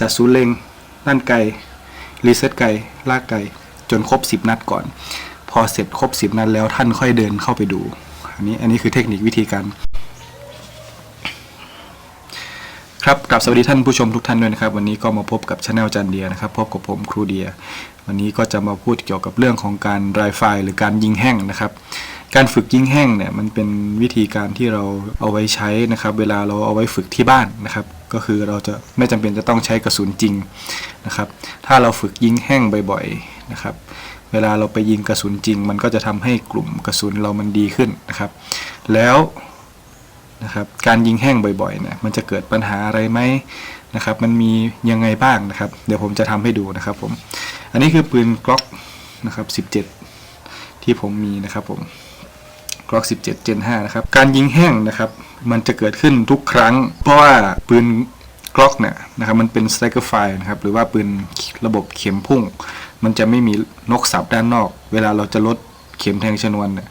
จัดศูนย์เล็งลั่นไกรีเซ็ตไกลากไกจนครบ 10 นัดก่อน พอเสร็จครบ 10 นัดแล้วท่านค่อยเดินเข้าไปดู อันนี้อันนี้คือเทคนิควิธีการ ครับกับสวัสดีท่านผู้ชมทุกท่านด้วยนะครับ วันนี้ก็มาพบกับช anel จันเดียนะครับ พบกับผมครูเดีย วันนี้ก็จะมาพูดเกี่ยวกับเรื่องของการดรายไฟหรือการยิงแห้งนะครับ การฝึกยิงแห้งเนี่ยมันเป็นวิธีการที่เราเอาไว้ใช้นะครับ เวลาเราเอาไว้ฝึกที่บ้านนะครับ ก็คือเราจะไม่จำเป็นจะต้องใช้กระสุนจริงนะครับ ถ้าเราฝึกยิงแห้งบ่อยๆนะครับ เวลาเราไปยิงกระสุนจริง มันก็จะทำให้กลุ่มกระสุนเรามันดีขึ้นนะครับ แล้วนะครับการยิงแห้งบ่อยๆเนี่ยมันจะเกิดปัญหาอะไรไหมนะครับ มันมียังไงบ้างนะครับ เดี๋ยวผมจะทำให้ดูนะครับผม อันนี้คือปืนกล็อกนะครับ 17 ที่ผมมีนะครับผม กล็อก17 Gen 5นะครับ การยิงแห้งนะครับ มันจะเกิดขึ้นทุกครั้ง เพราะว่าปืนกล็อกเนี่ยนะครับมันเป็น striker fire นะครับ หรือว่าปืนระบบเข็มพุ่ง มันจะไม่มีนกสับด้านนอก เวลาเราจะลดเข็มแทงชนวนเนี่ย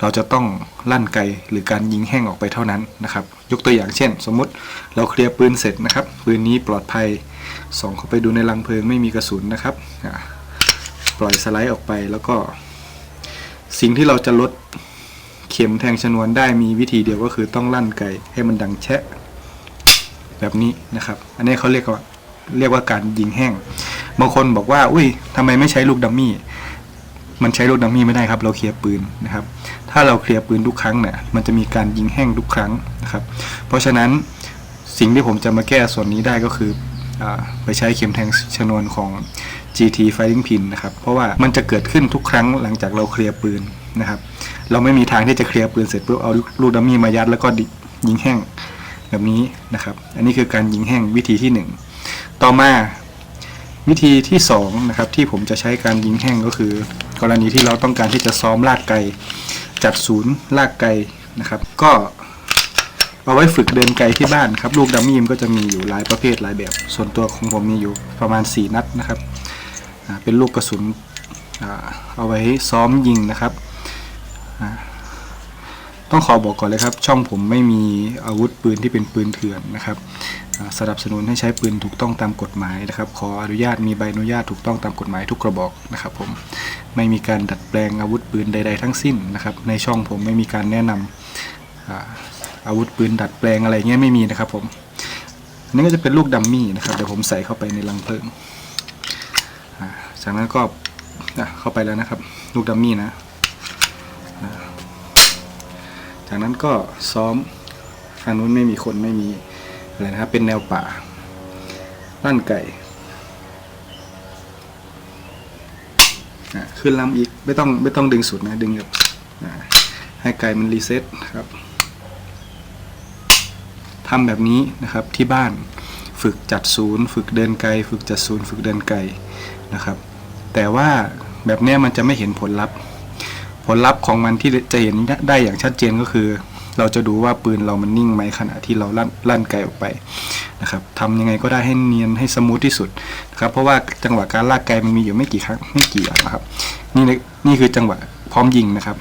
เราจะต้องลั่นไกหรือการยิงแห้งออกไปเท่านั้นนะครับ ยกตัวอย่างเช่น สมมุติเราเคลียร์ปืนเสร็จนะครับ ปืนนี้ปลอดภัยส่องเข้าไปดูในรังเพลิงไม่มีกระสุนนะครับปล่อยสไลด์ออกไปแล้วก็ สิ่งที่เราจะลด ข็มแทงชนวนได้มีวิธีเดียวก็คือต้องลั่นไกให้มันดังแชะ แบบนี้นะครับ อันนี้เขาเรียกว่าเรียกว่าการยิงแห้ง บางคนบอกว่า อุ้ยทำไมไม่ใช้ลูกดัมมี่ มันใช้ลูกดัมมี่ไม่ได้ครับ เราเคลียร์ปืนนะครับ ถ้าเราเคลียร์ปืนทุกครั้งเนี่ย มันจะมีการยิงแห้งทุกครั้งนะครับ เพราะฉะนั้นสิ่งที่ผมจะมาแก้ส่วนนี้ได้ก็คือ ไปใช้เข็มแทงชนวนของ GT Fighting Pin นะครับ เพราะว่ามันจะเกิดขึ้นทุกครั้งหลังจากเราเคลียร์ปืนนะครับ เราไม่มีทางที่จะเคลียร์ปืนเสร็จปุ๊บเอาลูกดัมมี่มายัดแล้วก็ยิงแห้งแบบนี้นะครับ อันนี้คือการยิงแห้งวิธีที่หนึ่งต่อมาวิธีที่สองนะครับที่ผมจะใช้การยิงแห้งก็คือ กรณีที่เราต้องการที่จะซ้อมลากไกจัดศูนย์ลากไกนะครับ ก็ เอาไว้ฝึกเดินไกลที่บ้านครับ ลูกดัมมี่มก็จะมีอยู่หลายประเภทหลายแบบ ส่วนตัวของผมมีอยู่ประมาณ 4 นัดนะครับเป็นลูกกระสุนเอาไว้ซ้อมยิงนะครับ ต้องขอบอกก่อนเลยครับ ช่องผมไม่มีอาวุธปืนที่เป็นปืนเถื่อนนะครับสนับสนุนให้ใช้ปืนถูกต้องตามกฎหมายนะครับ ขออนุญาตมีใบอนุญาตถูกต้องตามกฎหมายทุกกระบอกนะครับ ผมไม่มีการดัดแปลงอาวุธปืนใด ๆ ทั้งสิ้นนะครับ ในช่องผมไม่มีการแนะนำ อาวุธปืนดัดแปลงอะไรเงี้ยไม่มีนะครับ ผมอันนี้ก็จะเป็นลูกดัมมี่นะครับเดี๋ยวผมใส่เข้าไปในรังเพลิงจากนั้นก็เข้าไปแล้วนะครับ ลูกดัมมี่นะจากนั้นก็ซ้อมทางนู้นไม่มีคนไม่มีอะไรนะครับเป็นแนวป่าลั่นไก่ขึ้นลำอีกไม่ต้องไม่ต้องดึงสุดนะดึงแบบให้ไก่มันรีเซ็ตครับ ทำแบบนี้นะครับที่บ้านฝึกจัดศูนย์ ฝึกเดินไกล ฝึกจัดศูนย์ ฝึกเดินไกลนะครับ แต่ว่าแบบนี้มันจะไม่เห็นผลลัพธ์ ผลลัพธ์ของมันที่จะเห็นได้อย่างชัดเจนก็คือ เราจะดูว่าปืนเรามันนิ่งไหมขณะที่เราลั่นลั่นไกลออกไปนะครับทำยังไงก็ได้ให้เนียนให้สมูทที่สุดนะครับ เพราะว่าจังหวะการลากไกลมันมีอยู่ไม่กี่ครั้งไม่กี่อย่างนะครับ นี่นี่คือจังหวะพร้อมยิงนะครับ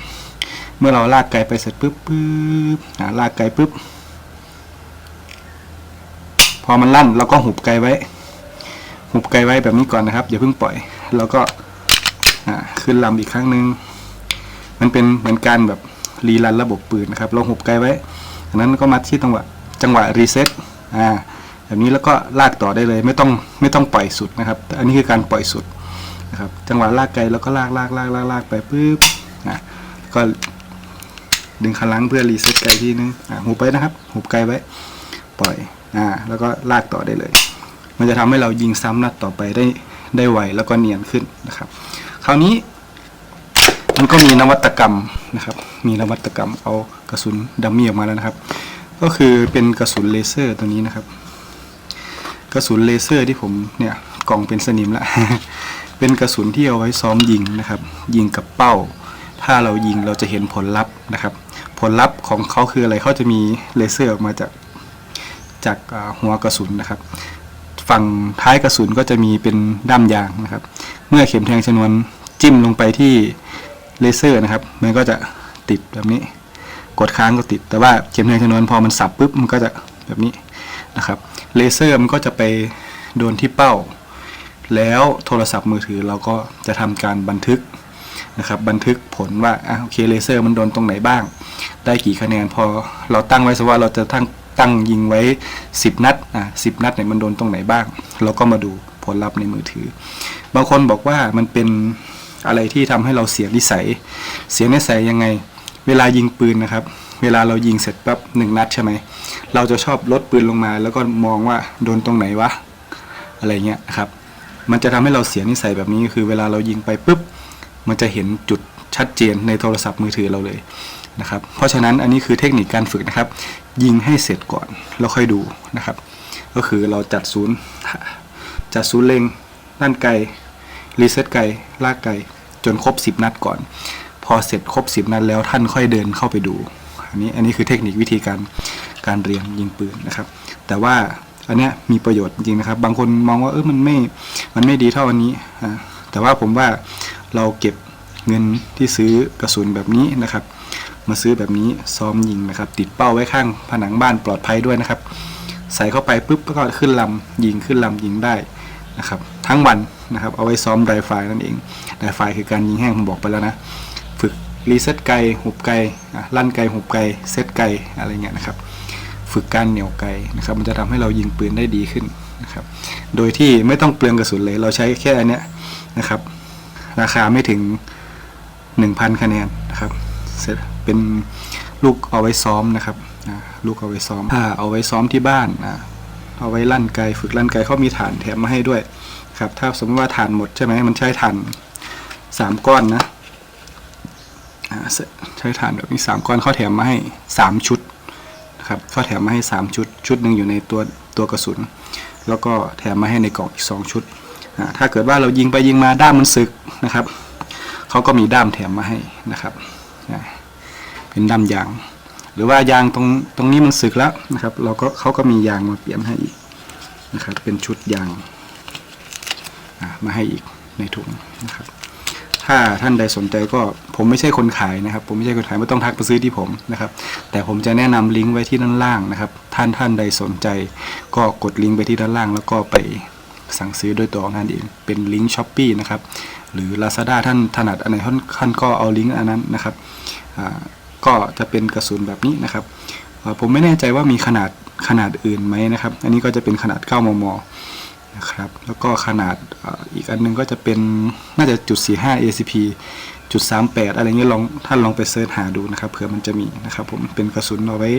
เมื่อเราลากไกลไปเสร็จปุ๊บปุ๊บลากไกลปุ๊บ พอมันลั่นเราก็หุบไกลไว้ หุบไกลไว้แบบนี้ก่อนนะครับอย่าเพิ่งปล่อย แล้วก็ขึ้นลำอีกครั้งหนึ่งมันเป็นเหมือนการแบบรีรันระบบปืนนะครับ เราหุบไกลไว้จากนั้นก็มาที่จังหวะจังหวะรีเซ็ตอ่าแบบนี้แล้วก็ลากต่อได้เลย ไม่ต้องไม่ต้องปล่อยสุดนะครับ อันนี้คือการปล่อยสุดนะครับ จังหวะลากไกลแล้วก็ลากลากลากลากลากไปปุ๊บอะก็ดึงคันลังเพื่อรีเซ็ตไกลที่นึงอ่าหุบไปนะครับ หุบไกลไว้ ปล่อย อ่าแล้วก็ลากต่อได้เลย มันจะทำให้เรายิงซ้ำนัดต่อไปได้ได้ไวแล้วก็เนียนขึ้นนะครับ คราวนี้มันก็มีนวัตกรรมนะครับ มีนวัตกรรมเอากระสุนดัมมี่ออกมาแล้วนะครับ ก็คือเป็นกระสุนเลเซอร์ตัวนี้นะครับ กระสุนเลเซอร์ที่ผมเนี่ยกล่องเป็นสนิมละ เป็นกระสุนที่เอาไว้ซ้อมยิงนะครับ ยิงกับเป้า ถ้าเรายิงเราจะเห็นผลลัพธ์นะครับ ผลลัพธ์ของเขาคืออะไรเขาจะมีเลเซอร์ออกมาจาก จากหัวกระสุนนะครับ ฝั่งท้ายกระสุนก็จะมีเป็นด้ามยางนะครับ เมื่อเข็มแทงชนวนจิ้มลงไปที่เลเซอร์นะครับ มันก็จะติดแบบนี้ กดค้างก็ติด แต่ว่าเข็มแทงชนวนพอมันสับปุ๊บมันก็จะแบบนี้นะครับเลเซอร์มันก็จะไปโดนที่เป้า แล้วโทรศัพท์มือถือเราก็จะทำการบันทึกนะครับบันทึกผลว่าอะโอเคเลเซอร์มันโดนตรงไหนบ้าง ได้กี่คะแนนพอเราตั้งไว้สว่าเราจะตั้ง ตั้งยิงไว้ 10 นัดอะสินัดเนี่ยมันโดนตรงไหนบ้าง เราก็มาดูผลลัพธ์ในมือถือ บางคนบอกว่ามันเป็นอะไรที่ทำให้เราเสียนิสัย เสียนิสัยยังไง เวลายิงปืนนะครับ เวลาเรายิงเสร็จปั๊บหนึ่งนัดใช่ไหม เราจะชอบลดปืนลงมา แล้วก็มองว่าโดนตรงไหนวะ อะไรเงี้ยครับ มันจะทำให้เราเสียนิสัยแบบนี้คือเวลาเรายิงไปปุ๊บ มันจะเห็นจุดชัดเจนในโทรศัพท์มือถือเราเลย นะครับ เพราะฉะนั้นอันนี้คือเทคนิคการฝึกนะครับ ยิงให้เสร็จก่อนแล้วค่อยดูนะครับ ก็คือเราจัดศูนย์จัดศูนย์เล็งด้านไกลรีเซ็ตไกลลากไกลจนครบ 10 นัดก่อน พอเสร็จครบ 10 นัดแล้วท่านค่อยเดินเข้าไปดู อันนี้อันนี้คือเทคนิควิธีการการเรียนยิงปืนนะครับ แต่ว่าอันเนี้ยมีประโยชน์จริงนะครับ บางคนมองว่าเออมันไม่มันไม่ดีเท่าอันนี้แต่ว่าผมว่าเราเก็บเงินที่ซื้อกระสุนแบบนี้นะครับ มาซื้อแบบนี้ซ้อมยิงนะครับ ติดเป้าไว้ข้างผนังบ้านปลอดภัยด้วยนะครับ ใส่เข้าไปปุ๊บก็ขึ้นลำยิงขึ้นลำยิงได้นะครับ ทั้งวันนะครับ เอาไว้ซ้อมไดไฟนั่นเองไดไฟคือการยิงแห้งผมบอกไปแล้วนะ ฝึกรีเซ็ตไกลหุบไกลลั่นไกลหุบไกลเซตไกลอะไรเงี้ยนะครับ ฝึกการเหนี่ยวไกลนะครับ มันจะทำให้เรายิงปืนได้ดีขึ้นนะครับ โดยที่ไม่ต้องเปลืองกระสุนเลย เราใช้แค่อันเนี้ยนะครับ ราคาไม่ถึง 1,000 คะแนนนะครับเสร็จ เป็นลูกเอาไว้ซ้อมนะครับลูกเอาไว้ซ้อมถ้าเอาไว้ซ้อมที่บ้านเอาไว้ลั่นไกลฝึกลั่นไกลเขามีฐานแถมมาให้ด้วยครับ ถ้าสมมติว่าฐานหมดใช่ไหมมันใช้ฐานสามก้อนนะใช้ฐานแบบนี้สามก้อนเขาแถมมาให้สามชุดนะครับเขาแถมมาให้สามชุด ชุดหนึ่งอยู่ในตัวตัวกระสุน แล้วก็แถมมาให้ในกล่องอีกสองชุดถ้าเกิดว่าเรายิงไปยิงมาด้ามมันสึกนะครับเขาก็มีด้ามแถมมาให้นะครับ เป็นด้ามยาง หรือว่ายางตรงตรงนี้มันสึกแล้วนะครับ เราก็เขาก็มียางมาเปลี่ยนให้อีกนะครับ เป็นชุดยางมาให้อีกในถุงนะครับ ถ้าท่านใดสนใจก็ผมไม่ใช่คนขายนะครับ ผมไม่ใช่คนขายไม่ต้องทักไปซื้อที่ผมนะครับ แต่ผมจะแนะนำลิงก์ไว้ที่ด้านล่างนะครับ ท่านท่านใดสนใจ ก็กดลิงก์ไปที่ด้านล่าง แล้วก็ไปสั่งซื้อด้วยตัวของท่านเองเป็นลิงก์ช้อปปีนะครับหรือ Lazada ท่านถนัดอันไหนท่านท่านก็เอาลิงก์อันนั้นนะครับอ่า ก็จะเป็นกระสุนแบบนี้นะครับ ผมไม่แน่ใจว่ามีขนาดขนาดอื่นไหมนะครับ อันนี้ก็จะเป็นขนาด 9 มม นะครับ แล้วก็ขนาดอีกอันหนึงก็จะเป็นน่าจะจุด45 ACP จุด38 อะไรเงี้ยลองท่านลองไปเสิร์ชหาดูนะครับเผื่อมันจะมีนะครับ ผมเป็นกระสุนเอาไว้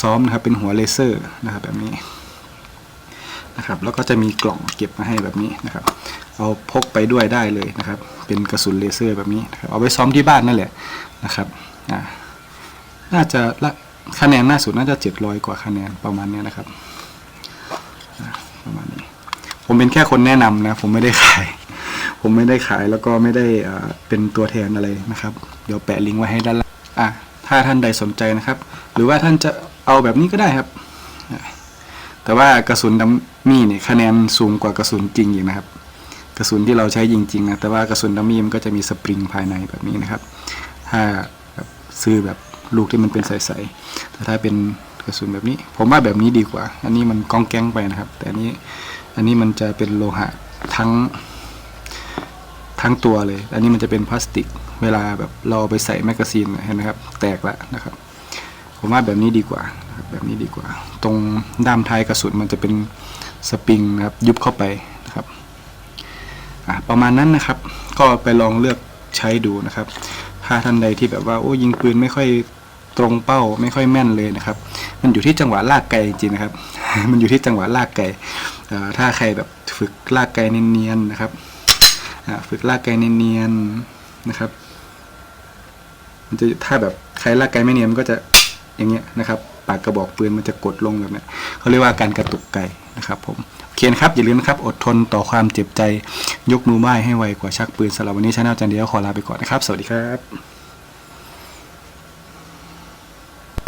ซ้อมนะครับเป็นหัวเลเซอร์นะครับแบบนี้นะครับแล้วก็จะมีกล่องเก็บมาให้แบบนี้นะครับ เอาพกไปด้วยได้เลยนะครับ เป็นกระสุนเลเซอร์แบบนี้นะครับเอาไว้ซ้อมที่บ้านนั่นแหละนะครับอ่า น่าจะละคะแนนหน้าสุดน่าจะ700กว่าคะแนนประมาณเนี้ยนะครับประมาณนี้ผมเป็นแค่คนแนะนำนะ ผมไม่ได้ขาย ผมไม่ได้ขายแล้วก็ไม่ได้อ่าเป็นตัวแทนอะไรนะครับ เดี๋ยวแปะลิงก์ไว้ให้ด้านล่างอะถ้าท่านใดสนใจนะครับ หรือว่าท่านจะเอาแบบนี้ก็ได้ครับ แต่ว่ากระสุนดัมมี่เนี่ยคะแนนสูงกว่ากระสุนจริงอีกนะครับ กระสุนที่เราใช้จริงๆนะแต่ว่ากระสุนดัมมี่มันก็จะมีสปริงภายในแบบนี้นะครับ ถ้าซื้อแบบ ลูกที่มันเป็นใสๆแต่ถ้าเป็นกระสุนแบบนี้ ผมว่าแบบนี้ดีกว่า อันนี้มันก้องแก้งไปนะครับ แต่อันนี้อันนี้มันจะเป็นโลหะทั้งทั้งตัวเลย อันนี้มันจะเป็นพลาสติก เวลาแบบเราเอไปใส่แมกกาซีนเห็นไหมครับ แตกแล้วนะครับ ผมว่าแบบนี้ดีกว่าบแบบนี้ดีกว่า ตรงด้ามท้ายกระสุนมันจะเป็นสปริงนะครับ ยุบเข้าไปนะครับประมาณนั้นนะครับ ก็ไปลองเลือกใช้ดูนะครับ ถ้าท่านใดที่แบบว่าโอ้ยิงปืนไม่ค่อย ตรงเป้าไม่ค่อยแม่นเลยนะครับ มันอยู่ที่จังหวะลากไกลจริงๆนะครับ มันอยู่ที่จังหวะลากไกลถ้าใครแบบฝึกลากไกลเนียนๆนะครับฝึกลากไกลเนียนๆนะครับ มันจะถ้าแบบใครลากไกลไม่เนียนมันก็จะอย่างเงี้ยนะครับ ปากกระบอกปืนมันจะกดลงแบบนี้เขาเรียกว่าการกระตุกไกนะครับผมโอเคนครับอย่าลืมนะครับ อดทนต่อความเจ็บใจ ยกมือไหว้ให้ไวกว่าชักปืนสำหรับวันนี้ชาแนลจันเดียวขอลาไปก่อนนะครับ สวัสดีครับ